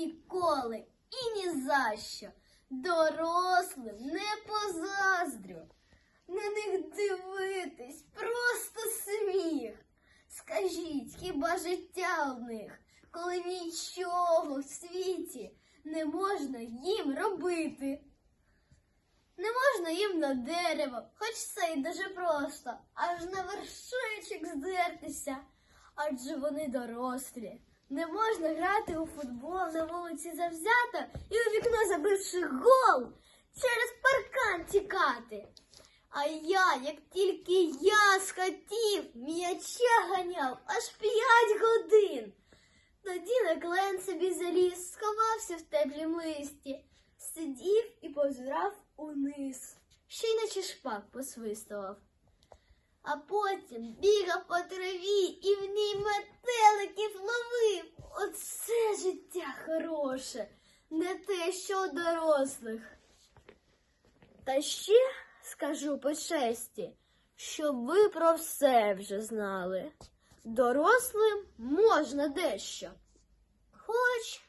ніколи і ні за що. Дорослим не позаздрю. На них дивитись просто сміх. Скажіть, хіба життя в них, коли нічого в світі не можна їм робити? Не можна їм на дерево, хоч це й дуже просто, аж на вершечок здертися. Адже вони дорослі. Не можна грати у футбол на вулиці завзято і у вікно забивши гол через паркан тікати. А я, як тільки я схотів, м'яча ганяв аж п'ять годин. Тоді на клен собі заліз, сховався в теплім листі, сидів і позирав униз, ще й наче шпак посвистував. А потім бігав по траві і в ній метеликів хороше, не те, що дорослих. Та ще скажу по честі, щоб ви про все вже знали. Дорослим можна дещо, хоч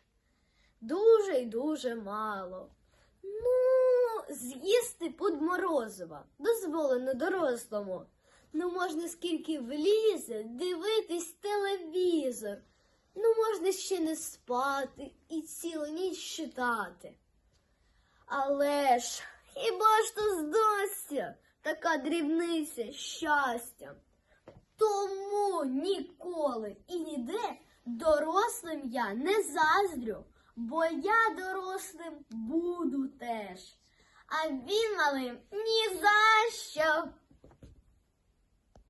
дуже й дуже мало. Ну, з'їсти подморозива дозволено дорослому. Ну, можна скільки влізе дивитись можна ще не спати і цілу ніч читати. Але ж хіба ж то здасться така дрібниця щастя? Тому ніколи і ніде дорослим я не заздрю, бо я дорослим буду теж. А він малим ні за